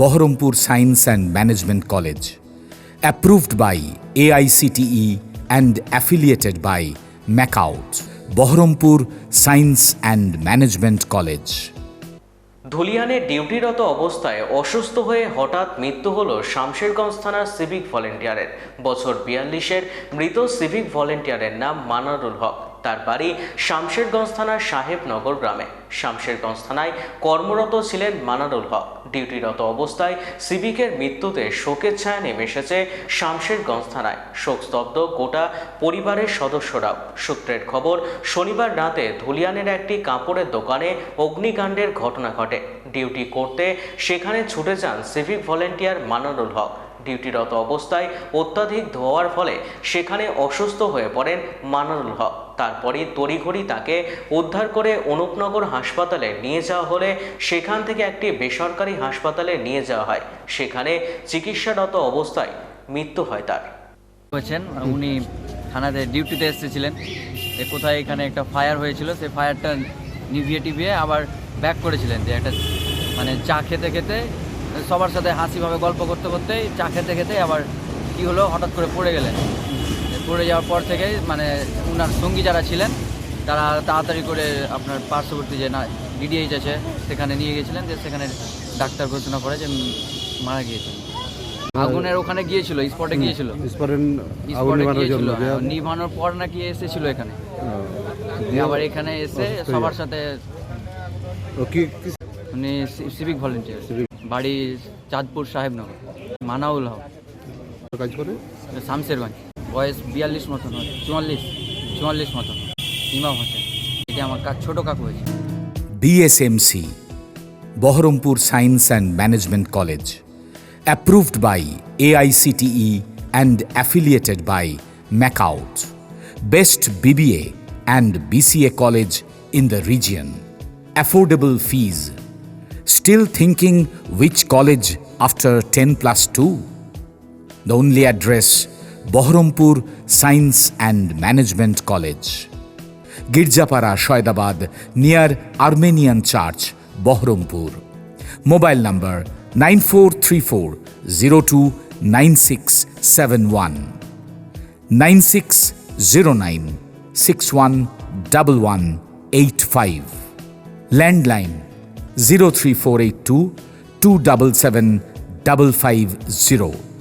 Baharampur Science and Management College, approved by AICTE E and affiliated by MACOUT, Baharampur Science and Management College. ধুলিয়ানে ডিউটিরত অবস্থায় অসুস্থ হয়ে হঠাৎ মৃত্যু হলো শামশেরগঞ্জ থানার সিভিক ভলেন্টিয়ারের বছর বিয়াল্লিশের মৃত সিভিক ভলেন্টিয়ারের নাম মানারুল হক তার বাড়ি শামশেরগঞ্জ থানার সাহেবনগর গ্রামে। শামশেরগঞ্জ থানায় কর্মরত ছিলেন মানারুল হক। ডিউটিরত অবস্থায় সিভিকের মৃত্যুতে শোকের ছায়া নেমে এসেছে শামশেরগঞ্জ থানায়। শোকস্তব্ধ গোটা পরিবারের সদস্যরাও। সূত্রের খবর, শনিবার রাতে ধুলিয়ানের একটি কাপড়ের দোকানে অগ্নিকাণ্ডের ঘটনা ঘটে। ডিউটি করতে সেখানে ছুটে যান সিভিক ভলেন্টিয়ার মানারুল হক। ডিউটিরত অবস্থায় অত্যাধিক ধোয়ার ফলে সেখানে অসুস্থ হয়ে পড়েন মানারুল হক। তারপরই তড়িঘড়ি তাকে উদ্ধার করে অনুপনগর হাসপাতালে নিয়ে যাওয়া হলে সেখান থেকে একটি বেসরকারি হাসপাতালে নিয়ে যাওয়া হয়। সেখানে চিকিৎসারত অবস্থায় মৃত্যু হয় তার। হয়েছেন উনি থানাতে ডিউটিতে এসেছিলেন। কোথায় এখানে একটা ফায়ার হয়েছিল, সেই ফায়ারটা নিভিয়ে টিভিয়ে আবার ব্যাক করেছিলেন যে একটা মানে চা খেতে খেতে সবার সাথে হাসিভাবে গল্প করতে করতেই চা খেতে খেতে আবার কি হলো হঠাৎ করে পড়ে গেলেন। পড়ে যাওয়ার পর থেকে মানে ওনার সঙ্গী যারা ছিলেন তারা তাড়াতাড়ি করে আপনার পার্শ্ববর্তী যে না ডিডিএইচ আছে সেখানে নিয়ে গেছিলেন যে সেখানে ডাক্তার ঘোষণা করে যে মারা গিয়েছেন। আগুনের ওখানে গিয়েছিল স্পটে গিয়েছিল? নেভানোর হ্যাঁ, নিভানোর পর নাকি এসেছিল এখানে। আবার এখানে এসে সবার সাথে উনি সিভিক ভলেন্টিয়ার। বাড়ি চাঁদপুর সাহেবনগর মানাউল হক। কাজ করে? শামশেরগঞ্জ বয়স বিয়াল্লিশ মতন হয় চুয়াল্লিশ চুয়াল্লিশ মতন। ইমাম হোসেন এটি আমার কাজ ছোটো কাকু হয়েছে। DSMC Berhampore science and management college approved by AICTE and affiliated by MAKAUT best BBA and BCA college in the region affordable fees Still thinking which college after 10 plus 2? The only address Baharampur Science and Management College. Girjapara, Shoydabad, near Armenian Church, Baharampur. Mobile number 9434 029671 9609 611185. Landline 03482 277 550.